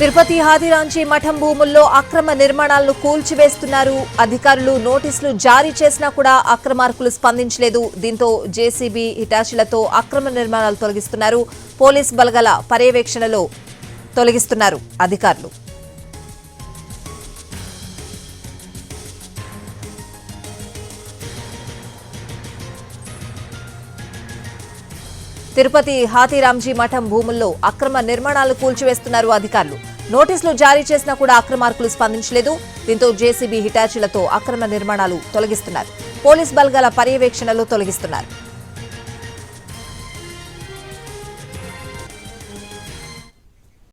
తిరుపతి హాదిరాంచి మఠం భూముల్లో అక్రమ నిర్మాణాలను కూల్చివేస్తున్నారు. అధికారులు నోటీసులు జారీ చేసినా కూడా అక్రమార్కులు స్పందించలేదు. దీంతో జేసీబీ హిటాచీలతో అక్రమ నిర్మాణాలు తొలగిస్తున్నారు. పోలీస్ బలగల పర్యవేక్షణలో తొలగిస్తున్నారు అధికారులు. తిరుపతి హాతీరాంజీ మఠం భూముల్లో అక్రమ నిర్మాణాలు కూల్చివేస్తున్నారు అధికారులు. నోటీసులు జారీ చేసినా కూడా అక్రమార్కులు స్పందించలేదు. దీంతో జేసీబీ హిటాచీలతో అక్రమ నిర్మాణాలు తొలగిస్తున్నారు. పోలీస్ బలగాల పర్యవేక్షణలో తొలగిస్తున్నారు.